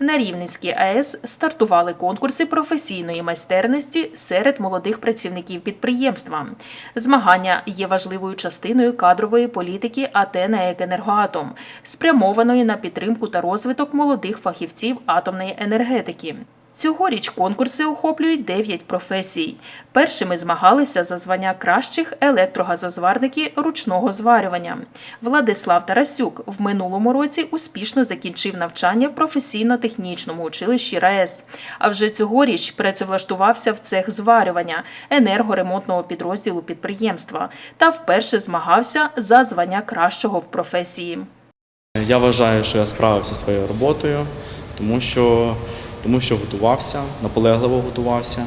На Рівненській АЕС стартували конкурси професійної майстерності серед молодих працівників підприємства. Змагання є важливою частиною кадрової політики АТ на «Екенергоатом», спрямованої на підтримку та розвиток молодих фахівців атомної енергетики. Цьогоріч конкурси охоплюють 9 професій. Першими змагалися за звання кращих електрогазозварники ручного зварювання. Владислав Тарасюк в минулому році успішно закінчив навчання в професійно-технічному училищі РаЕС. А вже цьогоріч працевлаштувався в цех зварювання енергоремонтного підрозділу підприємства та вперше змагався за звання кращого в професії. Я вважаю, що я справився своєю роботою, тому що, тому що готувався, наполегливо готувався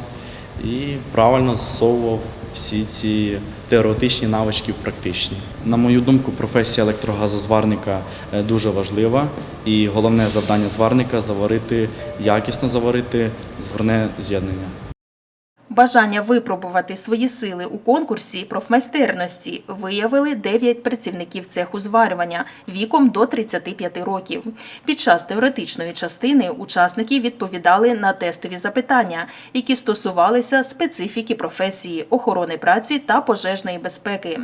і правильно засовував всі ці теоретичні навички в практичні. На мою думку, професія електрогазозварника е, дуже важлива, і головне завдання зварника заварити, якісно заварити зварне з'єднання. Бажання випробувати свої сили у конкурсі профмайстерності виявили 9 працівників цеху зварювання віком до 35 років. Під час теоретичної частини учасники відповідали на тестові запитання, які стосувалися специфіки професії, охорони праці та пожежної безпеки.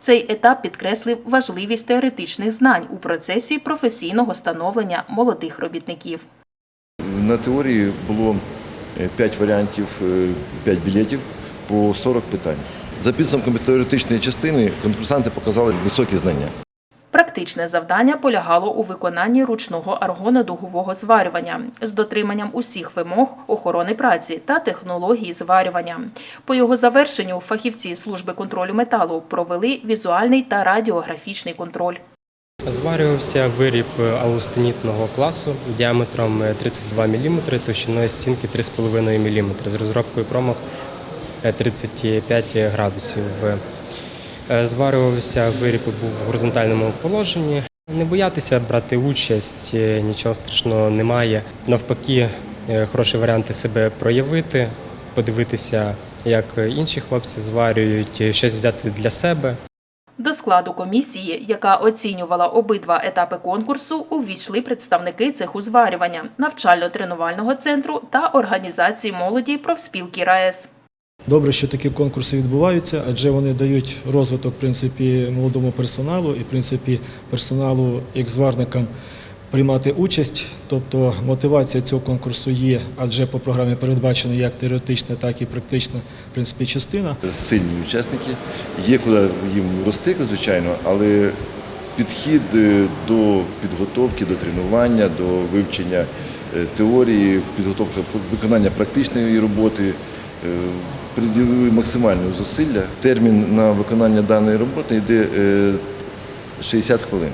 Цей етап підкреслив важливість теоретичних знань у процесі професійного становлення молодих робітників. На теорії було 5 варіантів, 5 білетів по 40 питань. За підсумками теоретичної частини конкурсанти показали високі знання. Практичне завдання полягало у виконанні ручного аргонодугового зварювання з дотриманням усіх вимог охорони праці та технології зварювання. По його завершенню фахівці служби контролю металу провели візуальний та радіографічний контроль. Зварювався виріб аустенітного класу діаметром 32 мм, товщиною стінки 3,5 мм з розробкою промок 35 градусів. Е, Зварювався виріб був в горизонтальному положенні. Не боятися брати участь, е, нічого страшного немає. Навпаки, е, хороші варіанти себе проявити, подивитися, як інші хлопці зварюють, щось взяти для себе. До складу комісії, яка оцінювала обидва етапи конкурсу, увійшли представники цеху зварювання, навчально-тренувального центру та організації молоді профспілки РаЕС. Добре, що такі конкурси відбуваються, адже вони дають розвиток в принципі, молодому персоналу і в принципі, персоналу як зварникам приймати участь. Тобто мотивація цього конкурсу є, адже по програмі передбачена як теоретична, так і практична в принципі, частина. Сильні учасники, є куди їм рости, звичайно, але підхід е, до підготовки, до тренування, до вивчення е, теорії, підготовка виконання практичної роботи. е, Приділили максимальні зусилля. Термін на виконання даної роботи йде е, 60 хвилин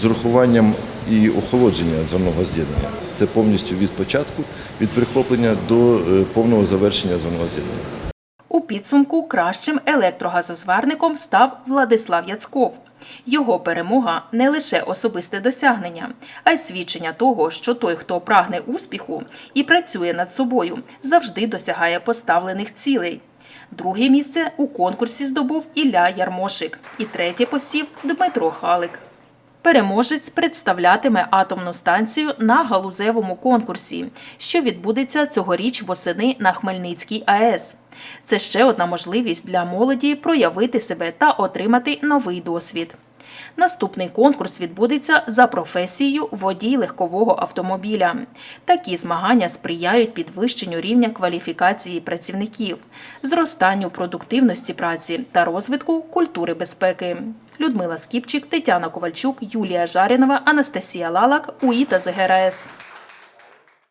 з урахуванням і охолодження зерного з'єднання. Це повністю від початку, від прихоплення до е, повного завершення зерного з'єднання. У підсумку кращим електрогазозварником став Владислав Яцков. Його перемога не лише особисте досягнення, а й свідчення того, що той, хто прагне успіху і працює над собою, завжди досягає поставлених цілей. Друге місце у конкурсі здобув Ілля Ярмошик і третє посів Дмитро Халик. Переможець представлятиме атомну станцію на галузевому конкурсі, що відбудеться цьогоріч восени на Хмельницькій АЕС. Це ще одна можливість для молоді проявити себе та отримати новий досвід. Наступний конкурс відбудеться за професією водій легкового автомобіля. Такі змагання сприяють підвищенню рівня кваліфікації працівників, зростанню продуктивності праці та розвитку культури безпеки. Людмила Скіпчик, Тетяна Ковальчук, Юлія Жарінова, Анастасія Лалак, УІТА ЗГРС.